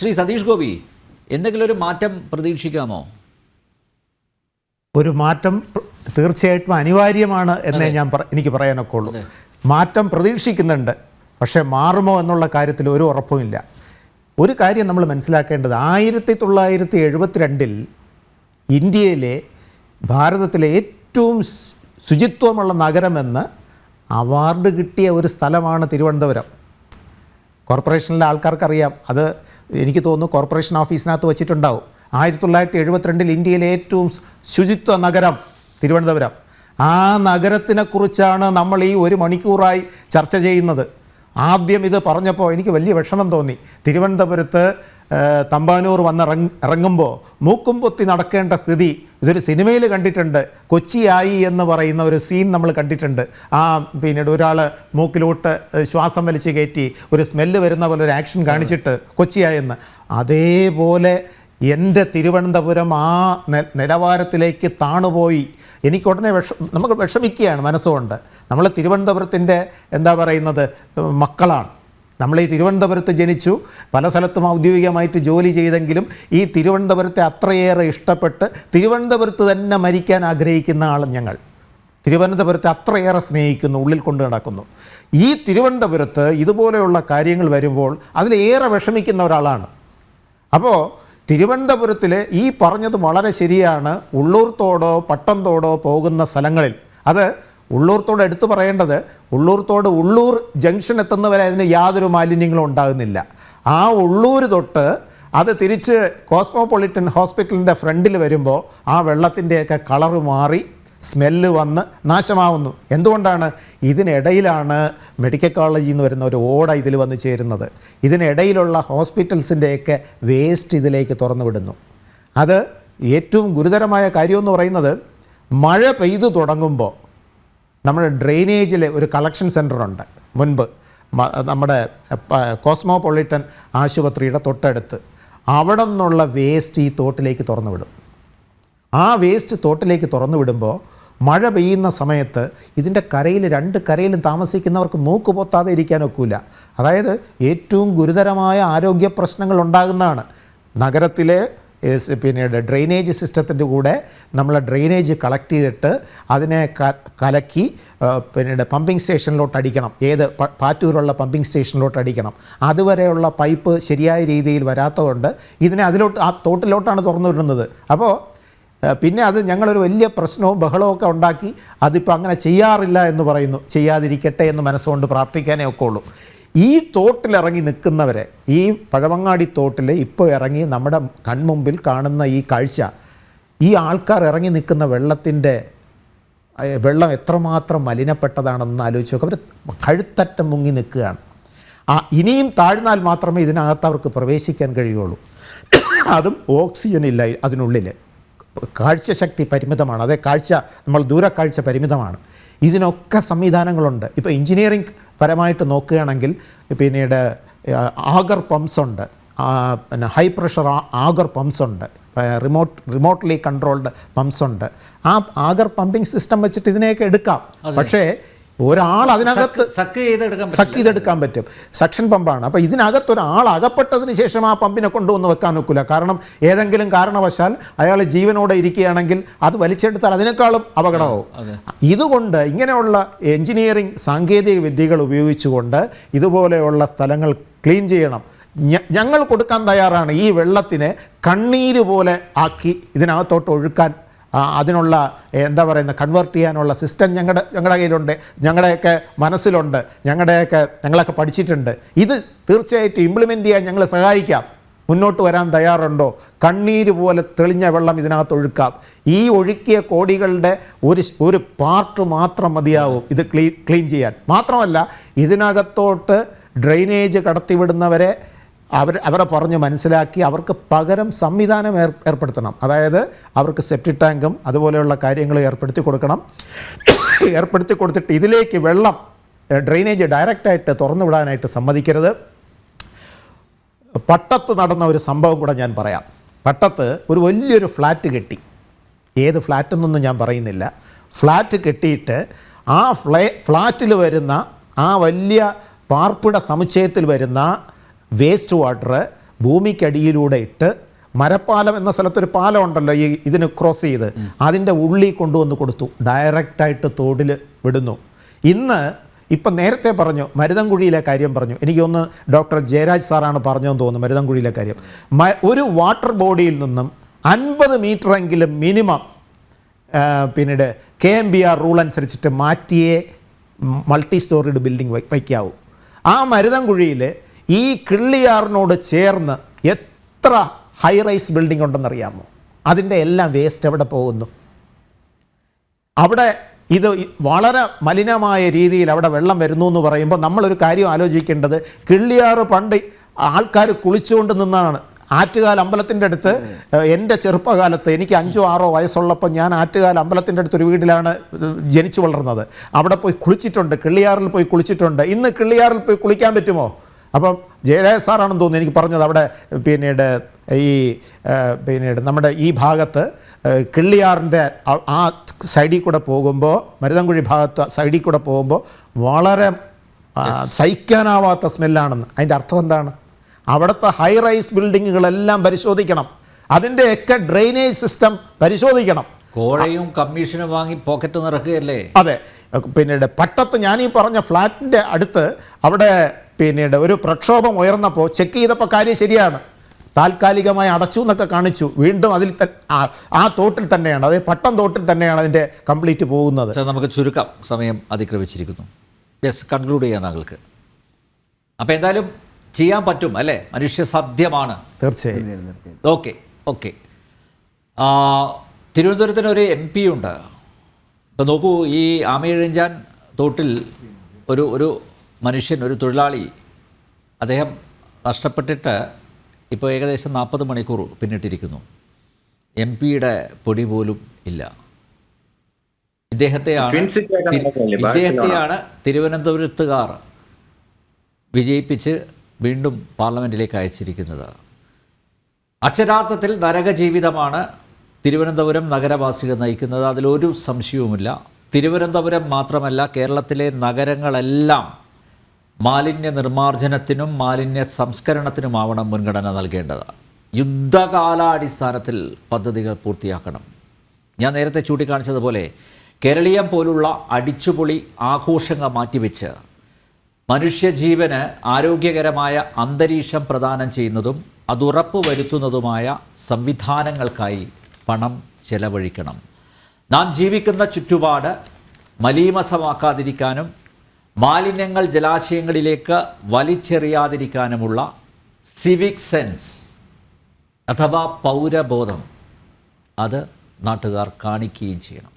ശ്രീ സതീഷ് ഗോപി എന്തെങ്കിലും ഒരു മാറ്റം പ്രതീക്ഷിക്കാമോ? ഒരു മാറ്റം തീർച്ചയായിട്ടും അനിവാര്യമാണ് എന്നേ ഞാൻ എനിക്ക് പറയാനൊക്കെ ഉള്ളൂ മാറ്റം പ്രതീക്ഷിക്കുന്നുണ്ട്. പക്ഷേ മാറുമോ എന്നുള്ള കാര്യത്തിൽ ഒരു ഉറപ്പുമില്ല ഒരു കാര്യം നമ്മൾ മനസ്സിലാക്കേണ്ടത് ആയിരത്തി തൊള്ളായിരത്തി എഴുപത്തിരണ്ടിൽ ഇന്ത്യയിലെ ഭാരതത്തിലെ ഏറ്റവും ശുചിത്വമുള്ള നഗരമെന്ന് അവാർഡ് കിട്ടിയ ഒരു സ്ഥലമാണ് തിരുവനന്തപുരം. കോർപ്പറേഷനിലെ ആൾക്കാർക്കറിയാം. അത് എനിക്ക് തോന്നുന്നു കോർപ്പറേഷൻ ഓഫീസിനകത്ത് വെച്ചിട്ടുണ്ടാവും. ആയിരത്തി തൊള്ളായിരത്തി എഴുപത്തിരണ്ടിൽ ഇന്ത്യയിലെ ഏറ്റവും ശുചിത്വ നഗരം തിരുവനന്തപുരം. ആ നഗരത്തിനെക്കുറിച്ചാണ് നമ്മൾ ഈ ഒരു മണിക്കൂറായി ചർച്ച ചെയ്യുന്നത്. ആദ്യം ഇത് പറഞ്ഞപ്പോൾ എനിക്ക് വലിയ വിഷമം തോന്നി. തിരുവനന്തപുരത്ത് തമ്പാനൂർ വന്ന് ഇറങ്ങുമ്പോൾ മൂക്കും പൊത്തി നടക്കേണ്ട സ്ഥിതി ഇതൊരു സിനിമയിൽ കണ്ടിട്ടുണ്ട്. കൊച്ചിയായി എന്ന് പറയുന്ന ഒരു സീൻ നമ്മൾ കണ്ടിട്ടുണ്ട്. ആ പിന്നീട് ഒരാൾ മൂക്കിലോട്ട് ശ്വാസം വലിച്ച് കയറ്റി ഒരു സ്മെല്ല് വരുന്ന പോലെ ഒരു ആക്ഷൻ കാണിച്ചിട്ട് കൊച്ചിയായെന്ന്. അതേപോലെ എന്റെ തിരുവനന്തപുരം ആ നിലവാരത്തിലേക്ക് താണുപോയി. എനിക്ക് ഉടനെ വിഷ നമുക്ക് വിഷമിക്കുകയാണ് മനസ്സുകൊണ്ട്. നമ്മൾ തിരുവനന്തപുരത്തിന്റെ എന്താ പറയുന്നത് മക്കളാണ്. നമ്മൾ ഈ തിരുവനന്തപുരത്ത് ജനിച്ചു. പല സ്ഥലത്തും ഔദ്യോഗികമായിട്ട് ജോലി ചെയ്തെങ്കിലും ഈ തിരുവനന്തപുരത്തെ അത്രയേറെ ഇഷ്ടപ്പെട്ട് തിരുവനന്തപുരത്ത് തന്നെ മരിക്കാൻ ആഗ്രഹിക്കുന്ന ആൾ ഞങ്ങൾ. തിരുവനന്തപുരത്തെ അത്രയേറെ സ്നേഹിക്കുന്നു ഉള്ളിൽ കൊണ്ട് നടക്കുന്നു. ഈ തിരുവനന്തപുരത്ത് ഇതുപോലെയുള്ള കാര്യങ്ങൾ വരുമ്പോൾ അതിലേറെ വിഷമിക്കുന്ന ഒരാളാണ്. അപ്പോൾ തിരുവനന്തപുരത്തിലെ ഈ പറഞ്ഞത് വളരെ ശരിയാണ്. ഉള്ളൂർത്തോടോ പട്ടംതോടോ പോകുന്ന സ്ഥലങ്ങളിൽ. അത് ഉള്ളൂർത്തോട് എടുത്തു പറയേണ്ടത് ഉള്ളൂർത്തോട് ഉള്ളൂർ ജംഗ്ഷൻ എത്തുന്നവരെ അതിന് യാതൊരു മാലിന്യങ്ങളും ഉണ്ടാകുന്നില്ല. ആ ഉള്ളൂർ തൊട്ട് അത് തിരിച്ച് കോസ്മോപൊളിറ്റൻ ഹോസ്പിറ്റലിന്റെ ഫ്രണ്ടിൽ വരുമ്പോൾ ആ വെള്ളത്തിന്റെയൊക്കെ കളറ് മാറി സ്മെല്ല് വന്ന് നാശമാവുന്നു. എന്തുകൊണ്ടാണ്? ഇതിനിടയിലാണ് മെഡിക്കൽ കോളേജിൽ നിന്ന് വരുന്ന ഒരു ഓട ഇതിൽ വന്ന് ചേരുന്നത്. ഇതിനിടയിലുള്ള ഹോസ്പിറ്റൽസിന്റെയൊക്കെ വേസ്റ്റ് ഇതിലേക്ക് തുറന്നു വിടുന്നു. അത് ഏറ്റവും ഗുരുതരമായ കാര്യമെന്ന് പറയുന്നത് മഴ പെയ്തു തുടങ്ങുമ്പോൾ നമ്മുടെ ഡ്രെയിനേജിൽ ഒരു കളക്ഷൻ സെന്ററുണ്ട് മുൻപ്. നമ്മുടെ കോസ്മോപൊളിറ്റൻ ആശുപത്രിയുടെ തൊട്ടടുത്ത്. അവിടെ നിന്നുള്ള വേസ്റ്റ് ഈ തോട്ടിലേക്ക് തുറന്നു വിടും. ആ വേസ്റ്റ് തോട്ടിലേക്ക് തുറന്നു വിടുമ്പോൾ മഴ പെയ്യുന്ന സമയത്ത് ഇതിന്റെ കരയിൽ രണ്ട് കരയിലും താമസിക്കുന്നവർക്ക് മൂക്ക് പൊത്താതെ ഇരിക്കാനൊക്കില്ല അതായത് ഏറ്റവും ഗുരുതരമായ ആരോഗ്യ പ്രശ്നങ്ങൾ ഉണ്ടാകുന്നതാണ്. നഗരത്തിലെ പിന്നീട് ഡ്രെയിനേജ് സിസ്റ്റത്തിന്റെ കൂടെ നമ്മൾ ഡ്രെയിനേജ് കളക്ട് ചെയ്തിട്ട് അതിനെ കലക്കി പിന്നീട് പമ്പിംഗ് സ്റ്റേഷനിലോട്ട് അടിക്കണം. ഏത് പാറ്റൂരുള്ള പമ്പിംഗ് സ്റ്റേഷനിലോട്ട് അടിക്കണം. അതുവരെയുള്ള പൈപ്പ് ശരിയായ രീതിയിൽ വരാത്തതുകൊണ്ട് ഇതിനെ അതിലോട്ട് ആ തോട്ടിലോട്ടാണ് തുറന്നു വിടുന്നത് അപ്പോൾ പിന്നെ അത് ഞങ്ങളൊരു വലിയ പ്രശ്നവും ബഹളവും ഒക്കെ ഉണ്ടാക്കി അതിപ്പോൾ അങ്ങനെ ചെയ്യാറില്ല എന്ന് പറയുന്നു. ചെയ്യാതിരിക്കട്ടെ എന്ന് മനസ്സുകൊണ്ട് പ്രാർത്ഥിക്കാനേ ഒക്കെ ഉള്ളൂ ഈ തോട്ടിലിറങ്ങി നിൽക്കുന്നവരെ ഈ പഴവങ്ങാടി തോട്ടിൽ ഇപ്പോൾ ഇറങ്ങി നമ്മുടെ കൺമുമ്പിൽ കാണുന്ന ഈ കാഴ്ച ഈ ആൾക്കാർ ഇറങ്ങി നിൽക്കുന്ന വെള്ളത്തിന്റെ വെള്ളം എത്രമാത്രം മലിനപ്പെട്ടതാണെന്ന് ആലോചിച്ച് നോക്കുക അവർ കഴുത്തറ്റം മുങ്ങി നിൽക്കുകയാണ്. ആ ഇനിയും താഴ്ന്നാൽ മാത്രമേ ഇതിനകത്ത് അവർക്ക് പ്രവേശിക്കാൻ കഴിയുള്ളൂ. അതും ഓക്സിജൻ ഇല്ല അതിനുള്ളിൽ. കാഴ്ചശക്തി പരിമിതമാണ്. അതേ കാഴ്ച നമ്മൾ ദൂരക്കാഴ്ച പരിമിതമാണ്. ഇതിനൊക്കെ സംവിധാനങ്ങളുണ്ട്. ഇപ്പോൾ എഞ്ചിനീയറിംഗ് പരമായിട്ട് നോക്കുകയാണെങ്കിൽ പിന്നീട് ആഗർ പമ്പ്സ് ഉണ്ട്. പിന്നെ ഹൈ പ്രഷർ ആഗർ പമ്പ്സ് ഉണ്ട്. റിമോട്ട് റിമോട്ട്ലി കൺട്രോൾഡ് പമ്പ്സ് ഉണ്ട്. ആ ആഗർ പമ്പിംഗ് സിസ്റ്റം വെച്ചിട്ട് ഇതിനെയൊക്കെ എടുക്കാം. പക്ഷേ ഒരാൾ അതിനകത്ത് സക്ക് ചെയ്തെടുക്കാൻ സക്ക് ചെയ്തെടുക്കാൻ പറ്റും. സക്ഷൻ പമ്പാണ്. അപ്പോൾ ഇതിനകത്ത് ഒരാൾ അകപ്പെട്ടതിന് ശേഷം ആ പമ്പിനെ കൊണ്ടുവന്ന് വെക്കാൻ ഒക്കില്ല. കാരണം ഏതെങ്കിലും കാരണവശാൽ അയാൾ ജീവനോടെ ഇരിക്കുകയാണെങ്കിൽ അത് വലിച്ചെടുത്താൽ അതിനേക്കാളും അപകടമാവും. ഇതുകൊണ്ട് ഇങ്ങനെയുള്ള എഞ്ചിനീയറിംഗ് സാങ്കേതിക വിദ്യകൾ ഉപയോഗിച്ചുകൊണ്ട് ഇതുപോലെയുള്ള സ്ഥലങ്ങൾ ക്ലീൻ ചെയ്യണം. ഞങ്ങൾ കൊടുക്കാൻ തയ്യാറാണ് ഈ വെള്ളത്തിനെ കണ്ണീര് പോലെ ആക്കി ഇതിനകത്തോട്ട് ഒഴുക്കാൻ അതിനുള്ള എന്താ പറയുന്ന കൺവേർട്ട് ചെയ്യാനുള്ള സിസ്റ്റം ഞങ്ങളുടെ ഞങ്ങളുടെ കയ്യിലുണ്ട് ഞങ്ങളുടെയൊക്കെ മനസ്സിലുണ്ട് ഞങ്ങളുടെയൊക്കെ ഞങ്ങളൊക്കെ പഠിച്ചിട്ടുണ്ട്. ഇത് തീർച്ചയായിട്ടും ഇംപ്ലിമെന്റ് ചെയ്യാൻ ഞങ്ങൾ സഹായിക്കാം. മുന്നോട്ട് വരാൻ തയ്യാറുണ്ടോ? കണ്ണീര് പോലെ തെളിഞ്ഞ വെള്ളം ഇതിനകത്ത് ഒഴുക്കാം. ഈ ഒഴുക്കിയ കോടികളുടെ ഒരു ഒരു പാർട്ട് മാത്രം മതിയാവും ഇത് ക്ലീൻ ക്ലീൻ ചെയ്യാൻ. മാത്രമല്ല ഇതിനകത്തോട്ട് ഡ്രെയിനേജ് കടത്തിവിടുന്നവരെ അവർ അവരെ പറഞ്ഞ് മനസ്സിലാക്കി അവർക്ക് പകരം സംവിധാനം ഏർ ഏർപ്പെടുത്തണം. അതായത് അവർക്ക് സെപ്റ്റി ടാങ്കും അതുപോലെയുള്ള കാര്യങ്ങൾ ഏർപ്പെടുത്തി കൊടുക്കണം. ഏർപ്പെടുത്തി കൊടുത്തിട്ട് ഇതിലേക്ക് വെള്ളം ഡ്രെയിനേജ് ഡയറക്റ്റായിട്ട് തുറന്നു വിടാനായിട്ട് സമ്മതിക്കരുത്. പട്ടത്ത് നടന്ന ഒരു സംഭവം കൂടെ ഞാൻ പറയാം. പട്ടത്ത് ഒരു വലിയൊരു ഫ്ലാറ്റ് കെട്ടി. ഏത് ഫ്ലാറ്റ് എന്നൊന്നും ഞാൻ പറയുന്നില്ല. ഫ്ലാറ്റ് കെട്ടിയിട്ട് ആ ഫ്ലേ ഫ്ലാറ്റിൽ വരുന്ന ആ വലിയ പാർപ്പിട സമുച്ചയത്തിൽ വരുന്ന വേസ്റ്റ് വാട്ടർ ഭൂമിക്കടിയിലൂടെ ഇട്ട് മരപ്പാലം എന്ന സ്ഥലത്തൊരു പാലം ഉണ്ടല്ലോ ഈ ഇതിന് ക്രോസ് ചെയ്ത്. അതിന്റെ ഉള്ളിൽ കൊണ്ടുവന്ന് കൊടുത്തു. ഡയറക്റ്റായിട്ട് തോടിൽ വിടുന്നു. ഇന്ന് ഇപ്പം നേരത്തെ പറഞ്ഞു മരുതൻകുഴിയിലെ കാര്യം പറഞ്ഞു. എനിക്കൊന്ന് ഡോക്ടർ ജയരാജ് സാറാണ് പറഞ്ഞതെന്ന് തോന്നുന്നു മരുതൻകുഴിയിലെ കാര്യം. ഒരു വാട്ടർ ബോഡിയിൽ നിന്നും അൻപത് മീറ്ററെങ്കിലും മിനിമം പിന്നീട് K M B R rule അനുസരിച്ചിട്ട് മാറ്റിയേ മൾട്ടി സ്റ്റോറിഡ് ബിൽഡിംഗ് വയ്ക്കാവൂ. ആ മരുതൻകുഴിയിൽ ഈ കിള്ളിയാറിനോട് ചേർന്ന് എത്ര ഹൈ റൈസ് ബിൽഡിംഗ് ഉണ്ടെന്നറിയാമോ? അതിന്റെ എല്ലാം വേസ്റ്റ് എവിടെ പോകുന്നു? അവിടെ ഇത് വളരെ മലിനമായ രീതിയിൽ അവിടെ വെള്ളം വരുന്നു എന്ന് പറയുമ്പോൾ നമ്മളൊരു കാര്യം ആലോചിക്കേണ്ടത് കിള്ളിയാറ് പണ്ട് ആൾക്കാർ കുളിച്ചുകൊണ്ട് നിന്നാണ്. ആറ്റുകാൽ അമ്പലത്തിന്റെ അടുത്ത് എന്റെ ചെറുപ്പകാലത്ത് എനിക്ക് അഞ്ചോ ആറോ വയസ്സുള്ളപ്പോൾ ഞാൻ ആറ്റുകാൽ അമ്പലത്തിന്റെ അടുത്തൊരു വീട്ടിലാണ് ജനിച്ചു വളർന്നത്. അവിടെ പോയി കുളിച്ചിട്ടുണ്ട് കിള്ളിയാറിൽ പോയി കുളിച്ചിട്ടുണ്ട്. ഇന്ന് കിള്ളിയാറിൽ പോയി കുളിക്കാൻ പറ്റുമോ? അപ്പം ജയരാജ സാറാണെന്ന് തോന്നുന്നു എനിക്ക് പറഞ്ഞത് അവിടെ പിന്നീട് ഈ പിന്നീട് നമ്മുടെ ഈ ഭാഗത്ത് കിള്ളിയാറിന്റെ ആ- സൈഡിൽ കൂടെ പോകുമ്പോൾ മരുതൻകുഴി ഭാഗത്ത് സൈഡിൽ കൂടെ പോകുമ്പോൾ വളരെ സഹിക്കാനാവാത്ത സ്മെല്ലാണെന്ന്. അതിന്റെ അർത്ഥം എന്താണ്? അവിടുത്തെ ഹൈ റൈസ് ബിൽഡിങ്ങുകളെല്ലാം പരിശോധിക്കണം. അതിന്റെയൊക്കെ ഡ്രെയിനേജ് സിസ്റ്റം പരിശോധിക്കണം. കോഴയും കമ്മീഷനും വാങ്ങി പോക്കറ്റ് നിറക്കുകയല്ലേ? അതെ. പിന്നീട് പട്ടത്ത് ഞാനീ പറഞ്ഞ ഫ്ലാറ്റിന്റെ അടുത്ത് അവിടെ പിന്നീട് ഒരു പ്രക്ഷോഭം ഉയർന്നപ്പോൾ ചെക്ക് ചെയ്തപ്പോൾ കാര്യം ശരിയാണ്. താൽക്കാലികമായി അടച്ചു എന്നൊക്കെ കാണിച്ചു. വീണ്ടും അതിൽ ത- ആ- തോട്ടിൽ തന്നെയാണ്. അതായത് പട്ടം തോട്ടിൽ തന്നെയാണ് അതിന്റെ കംപ്ലീറ്റ് പോകുന്നത്. നമുക്ക് ചുരുക്കം സമയം അതിക്രമിച്ചിരിക്കുന്നു. യെസ് കൺക്ലൂഡ് ചെയ്യാം താങ്കൾക്ക്. അപ്പോൾ എന്തായാലും ചെയ്യാൻ പറ്റും അല്ലേ? മനുഷ്യ മനുഷ്യസാധ്യമാണ് തീർച്ചയായും. Okay okay. തിരുവനന്തപുരത്തിന് ഒരു എം പി ഉണ്ട്. ഇപ്പം നോക്കൂ ഈ ആമയിഴഞ്ചാൻ തോട്ടിൽ ഒരു ഒരു മനുഷ്യൻ ഒരു തൊഴിലാളി. അദ്ദേഹം നഷ്ടപ്പെട്ടിട്ട് ഇപ്പോൾ ഏകദേശം നാൽപ്പത് മണിക്കൂർ പിന്നിട്ടിരിക്കുന്നു. എം പിയുടെ പൊടി പോലും ഇല്ല. ഇദ്ദേഹത്തെയാണ് ഇദ്ദേഹത്തെയാണ് തിരുവനന്തപുരത്തുകാർ വിജയിപ്പിച്ച് വീണ്ടും പാർലമെന്റിലേക്ക് അയച്ചിരിക്കുന്നത്. അക്ഷരാർത്ഥത്തിൽ നരകജീവിതമാണ് തിരുവനന്തപുരം നഗരവാസികൾ നയിക്കുന്നത്. അതിലൊരു സംശയവുമില്ല. തിരുവനന്തപുരം മാത്രമല്ല കേരളത്തിലെ നഗരങ്ങളെല്ലാം മാലിന്യ നിർമ്മാർജനത്തിനും മാലിന്യ സംസ്കരണത്തിനുമാവണം മുൻഗണന നൽകേണ്ടത്. യുദ്ധകാലാടിസ്ഥാനത്തിൽ പദ്ധതികൾ പൂർത്തിയാക്കണം. ഞാൻ നേരത്തെ ചൂണ്ടിക്കാണിച്ചതുപോലെ കേരളീയം പോലുള്ള അടിച്ചുപൊളി ആഘോഷങ്ങൾ മാറ്റിവെച്ച് മനുഷ്യജീവന് ആരോഗ്യകരമായ അന്തരീക്ഷം പ്രദാനം ചെയ്യുന്നതും അതുറപ്പ് വരുത്തുന്നതുമായ സംവിധാനങ്ങൾക്കായി പണം ചെലവഴിക്കണം. നാം ജീവിക്കുന്ന ചുറ്റുപാട് മലീമസമാക്കാതിരിക്കാനും മാലിന്യങ്ങൾ ജലാശയങ്ങളിലേക്ക് വലിച്ചെറിയാതിരിക്കാനുമുള്ള സിവിക് സെൻസ് അഥവാ പൗരബോധം അത് നാട്ടുകാർ കാണിക്കുകയും ചെയ്യണം.